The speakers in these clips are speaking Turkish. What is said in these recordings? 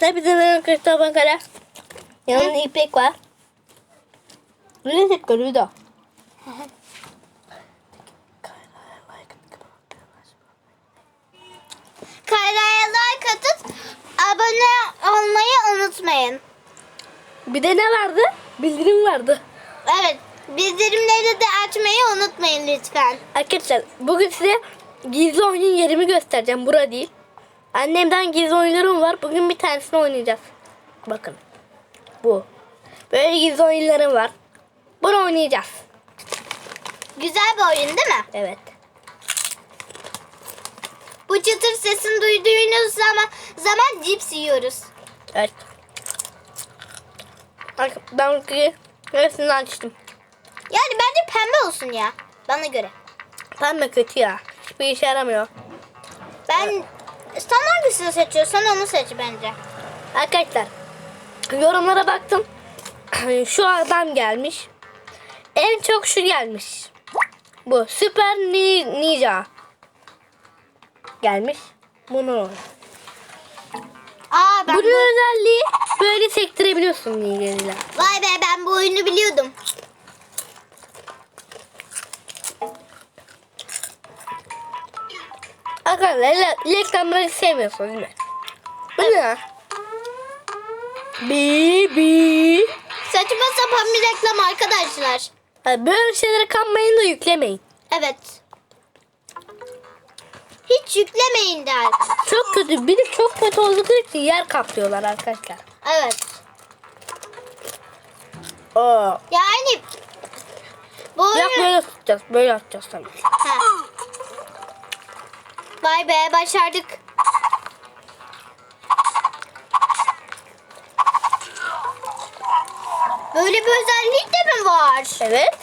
Tabii de arkadaşlar bakalım. Yanında ipek var. Böyle tekrar bir daha. Kayra'ya like atıp abone olmayı unutmayın. Bir de ne vardı? Bildirim vardı. Evet. Bildirimleri de açmayı unutmayın lütfen. Arkadaşlar bugün size gizli oyunun yerimi göstereceğim. Bura değil. Annemden gizli oyunlarım var. Bugün bir tanesini oynayacağız. Bakın. Bu. Böyle gizli oyunlarım var. Bunu oynayacağız. Güzel bir oyun değil mi? Evet. Bu çıtır sesini duyduğunuz zaman zaman cips yiyoruz. Evet. Bak ben ki hepsini açtım. Yani bence pembe olsun ya. Bana göre. Pembe kötü ya. Hiçbir işe yaramıyor. Ben sen hangisini seçiyorsan onu seç bence. Arkadaşlar yorumlara baktım. şu adam gelmiş. En çok şu gelmiş. Bu Süper Ni- Ninja gelmiş. Bunu Aa ben Bunun bu... özelliği böyle sektirebiliyorsun ninja'yla. Vay be ben bu oyunu biliyordum. Arkadaşlar reklamları sevmiyorsun değil mi? Bu ne? Bi. Saçma sapan bir reklam arkadaşlar. Böyle şeylere kanmayın da yüklemeyin. Evet. Hiç yüklemeyin der. Çok kötü. Bir de çok kötü oldukları için yer kaplıyorlar arkadaşlar. Evet. Aa. Yani bu oyunu... böyle tutacağız. Böyle atacağız tabii. Ha. Vay be başardık. Böyle bir özellik de mi var? Evet.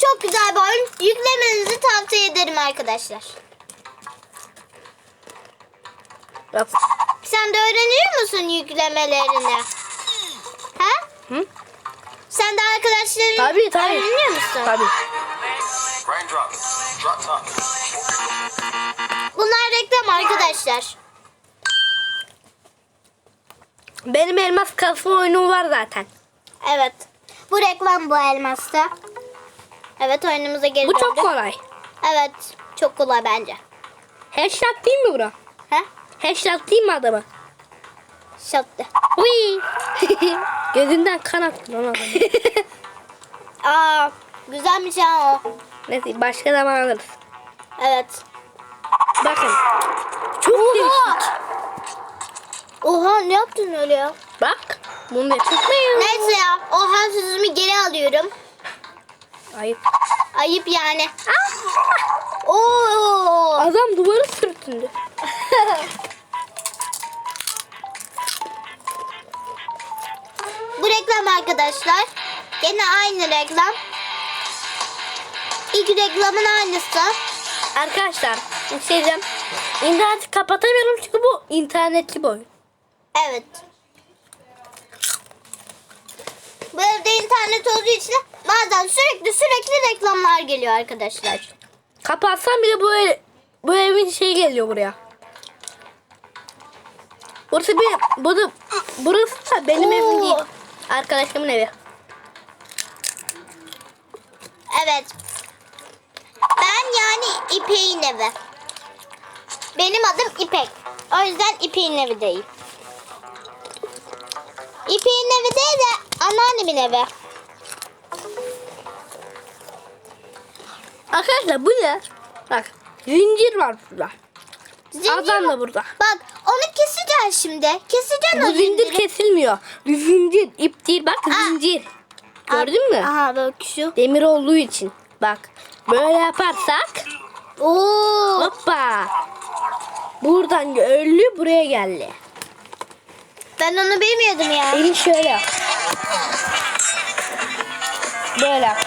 Çok güzel bir oyun. Yüklemenizi tavsiye ederim arkadaşlar. Bak. Sen de öğreniyor musun yüklemelerini? Ha? Hı? Sen de arkadaşların Tabii tabii. öğreniyor musun? Tabii. Bunlar reklam arkadaşlar. Benim elmas kasma oyunum var zaten. Evet. Bu reklam bu elmasta. Evet oyunumuza geri Bu çok döndük. kolay. Evet. Çok kolay bence. Headshot değil mi bura? Ha? Headshot değil mi adamı? Şattı. Uy. Gözünden kan aktı lan adamın. Aa, güzelmiş ha o. Neyse başka zaman alırız. Evet. Bakın. Çok değişik. Oha ne yaptın öyle ya? Bak. Bunu da tutmayın. Neyse ya. Oha sözümü geri alıyorum. Ayıp. Ayıp yani. Oo. Adam duvarı sürtündü. Bu reklam arkadaşlar. Gene aynı reklam. İlk reklamın aynısı. Arkadaşlar bir şey diyeceğim. İnterneti kapatamıyorum çünkü bu internetli bir oyun. Evet. Bu evde internet olduğu için bazen sürekli sürekli reklamlar geliyor arkadaşlar. Kapatsam bile bu ev, bu evin şey geliyor buraya. Burası benim, bu da, burası da benim Oo. evim değil. Arkadaşımın evi. Evet. İpek'in evi. Benim adım İpek. O yüzden İpek'in evi değil. İpek'in evi değil de anneannemin evi. Arkadaşlar bu ne? Bak zincir var burada. Zincir Adam da burada. Bak onu keseceğiz şimdi. Keseceksin Bu o zincir zinciri. kesilmiyor. Bir zincir, ip değil bak Aa. zincir. Gördün mü? Aha bak şu. Demir olduğu için. Bak böyle yaparsak Oo. hoppa. Buradan öldü buraya geldi. Ben onu bilmiyordum ya. Eli şöyle yap. Böyle yap.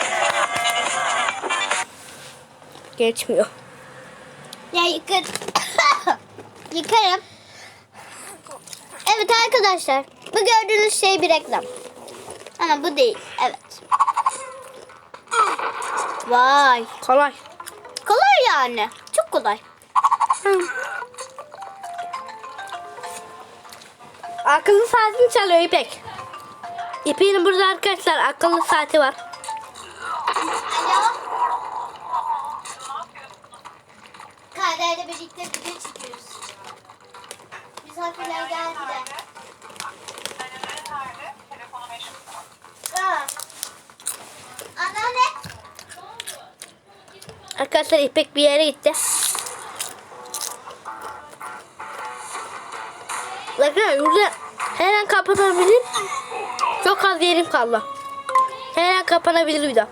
Geçmiyor. Ya yıkar. Yıkarım. Evet arkadaşlar. Bu gördüğünüz şey bir reklam. Ama bu değil. Evet. Vay. Kolay. Yani. Çok kolay. Akıllı saatini çalıyor İpek. İpek'in burada arkadaşlar akıllı saati var. Alo. Kaderle birlikte video çekiyoruz. Misafirler geldi de. Anneanne. Arkadaşlar İpek bir yere gitti. Bakın burada her an kapanabilir. Çok az yerim kaldı. Her an kapanabilir bir daha.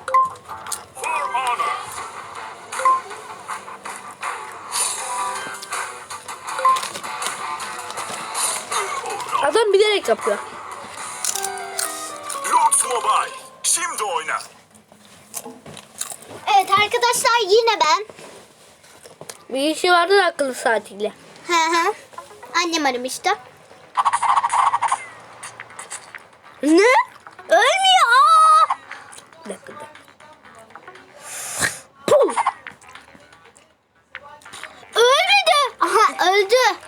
Adam bilerek yapıyor. Arkadaşlar yine ben. Bir işi vardı da akıllı saatiyle. Hı hı. Annem aramıştı. Ne? Ölmüyor. Aa! Bir dakika, bir dakika. Puh! Ölmedi. Aha öldü.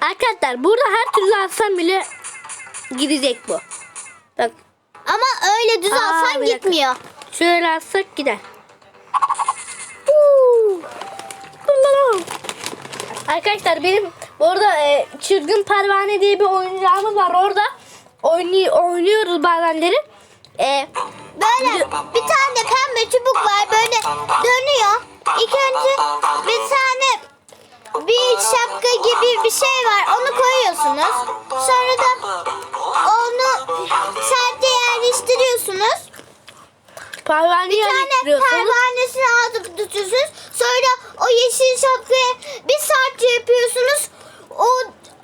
Arkadaşlar burada her türlü alsam bile gidecek bu. Bak Ama öyle düz Aa, alsan bir dakika. gitmiyor. Şöyle alsak gider. Arkadaşlar benim burada e, çılgın pervane diye bir oyuncağımız var orada oynay oynuyoruz bazenleri. E, Böyle bir tane pembe çubuk var böyle dönüyor. İlk önce bir tane bir şapka gibi bir şey var onu koyuyorsunuz. Sonra da onu sertte yerleştiriyorsunuz. Pervaneyi Bir tane pervanesini alıp tutuyorsunuz. Sonra o yeşil şapkayı bir sertçe yapıyorsunuz. O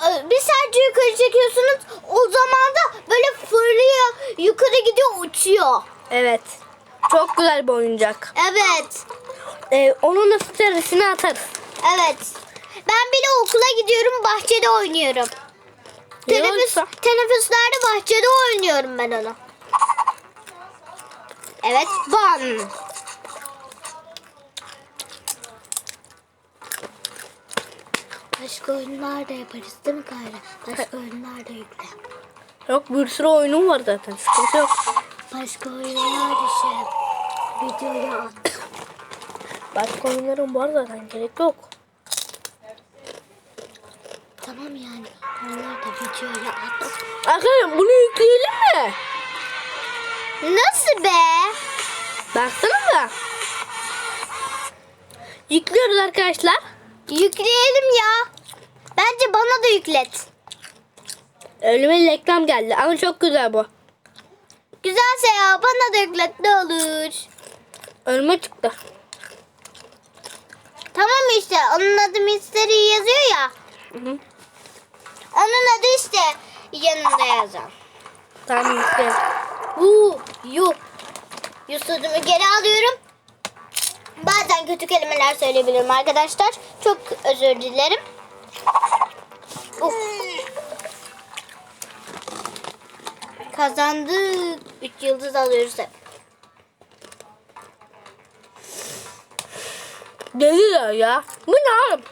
e, bir sertçe yukarı çekiyorsunuz. O zaman da böyle fırlıyor. Yukarı gidiyor uçuyor. Evet. Çok güzel bir oyuncak. Evet. E, onun da storiesini atarız. Evet. Ben bile okula gidiyorum bahçede oynuyorum. Ne Teneffüs, teneffüslerde bahçede oynuyorum ben onu. Evet. Bam. Başka oyunlar da yaparız değil mi Kayra? Başka oyunlar da yükle. Yok bir sürü oyunum var zaten. Sıkıntı yok. Başka oyunlar da şey. Videoya at. Başka oyunlarım var zaten. Gerek yok. Tamam yani. Onlar da videoya at. Arkadaşlar bunu yükleyelim mi? Nasıl be? Baksanıza. Yüklüyoruz arkadaşlar. Yükleyelim ya. Bence bana da yüklet. Önüme reklam geldi ama çok güzel bu. Güzelse ya bana da yüklet ne olur. Önüme çıktı. Tamam işte onun adı Mystery yazıyor ya. Hı hı. Onun adı işte yanında yazan. Tamam yükleyelim. Uu, yu. Yu sözümü geri alıyorum. Bazen kötü kelimeler söyleyebilirim arkadaşlar. Çok özür dilerim. Uf. Kazandık. 3 yıldız alıyoruz hep. Deliler ya. Bu ne oğlum?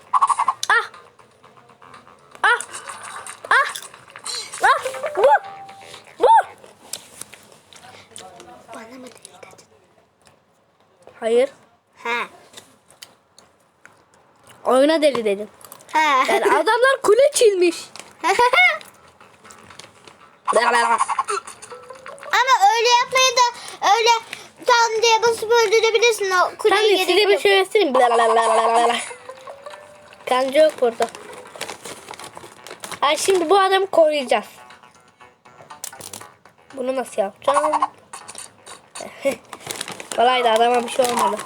Hayır. Ha. Oyuna deli dedim. Ha. Yani adamlar kule çizmiş. Ama öyle yapmayı da öyle tam diye basıp öldürebilirsin o Tamam kuleye size gerek bir şey göstereyim. Kanca yok burada. Ay şimdi bu adamı koruyacağız. Bunu nasıl yapacağım? Kolaydı adama bir şey olmadı.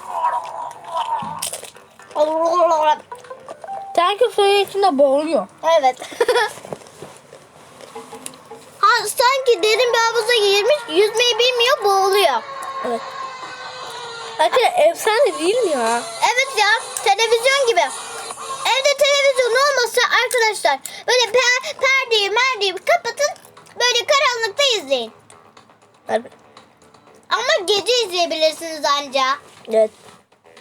Sanki suyun içinde boğuluyor. Evet. ha, sanki derin bir havuza girmiş yüzmeyi bilmiyor boğuluyor. Evet. Arkadaşlar efsane değil mi ya? Evet ya televizyon gibi. Evde televizyon olmasa arkadaşlar böyle per, perdeyi merdeyi kapatın böyle karanlıkta izleyin. Harbi. Ama gece izleyebilirsiniz anca. Evet.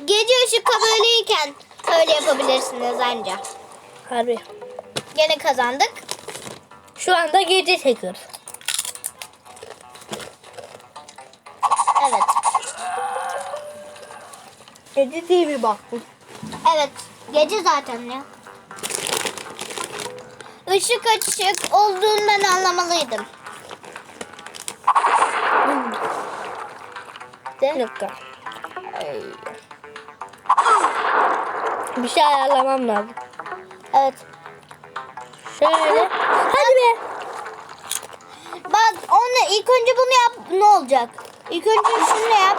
Gece ışık kabulüyken öyle yapabilirsiniz anca. Harbi. Gene kazandık. Şu anda gece çekiyoruz. Evet. Gece TV baktım. Evet. Gece zaten ya. Işık açık olduğundan anlamalıydım. Bir dakika. Ay. Bir şey ayarlamam lazım. Evet. Şöyle. Hadi be. Bak onu ilk önce bunu yap ne olacak? İlk önce şunu yap.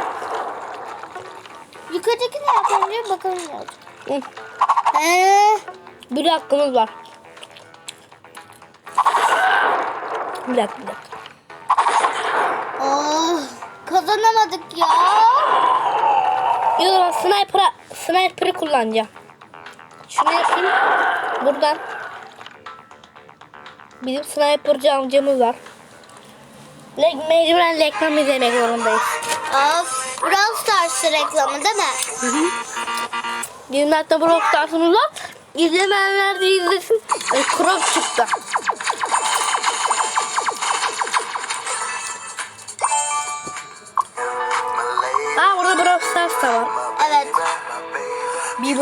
Yukarıdakini yap önce bakalım ne olacak. Hı. Ee, Bir dakikamız var. Bir dakika. Bir dakika. Kazanamadık ya. Zaman sniper'a, sniper'ı kullanacağım. Şunu yapayım. Buradan. Bizim sniper'cı amcamız var. Le mecburen reklam izlemek zorundayız. Of, Brawl Stars reklamı değil mi? Bizim hatta Brawl Stars'ımız var. İzlemeyenler de izlesin. E, çıktı.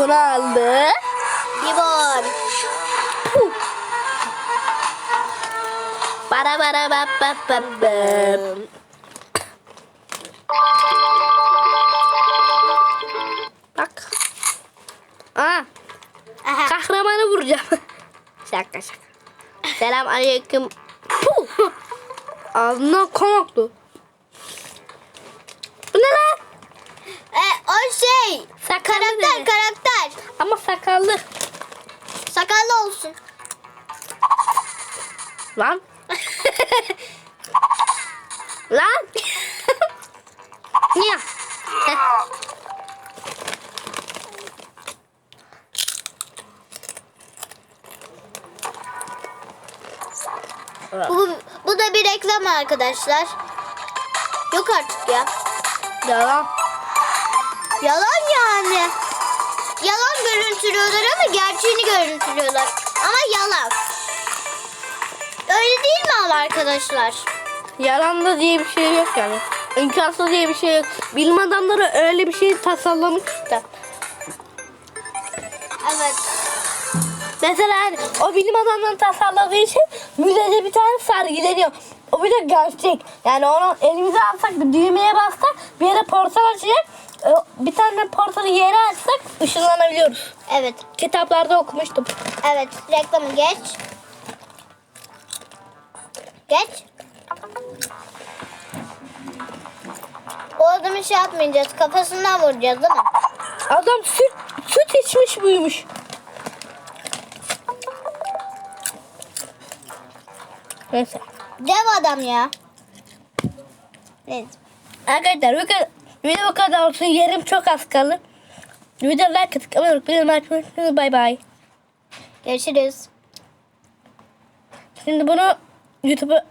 Bunu aldı. Limon. Puh. Bara bara bap bap bap bap. Bak. Aa, Aha. kahramanı vuracağım. şaka şaka. Selam aleyküm. Puh. Ağzından kan aktı. Bu ne lan? E, o şey. Sakallı Karakter ne? karakter. Ama sakallı. Sakallı olsun. Lan. Lan. Niye? Bu, bu da bir reklam arkadaşlar. Yok artık ya. Yalan. Yalan yani. Yalan görüntülüyorlar ama gerçeğini görüntülüyorlar. Ama yalan. Öyle değil mi arkadaşlar? Yalan da diye bir şey yok yani. İmkansız diye bir şey yok. Bilim adamları öyle bir şey tasarlamış Mesela hani o bilim adamlarının tasarladığı için müzede bir tane sergileniyor. O bir de gerçek. Yani onu elimize alsak bir düğmeye bassak bir yere portal açacak. E, Bir tane portalı yere açsak ışınlanabiliyoruz. Evet. Kitaplarda okumuştum. Evet. Reklamı geç. Geç. O adamı şey yapmayacağız. Kafasından vuracağız değil mi? Adam süt, süt içmiş buymuş. Neyse. Dev adam ya. Neyse. Arkadaşlar bu kadar, video bu kadar olsun. Yerim çok az kaldı. Video like atıp abone olup bildirim açmayı unutmayın. Bay bay. Görüşürüz. Şimdi bunu YouTube'a...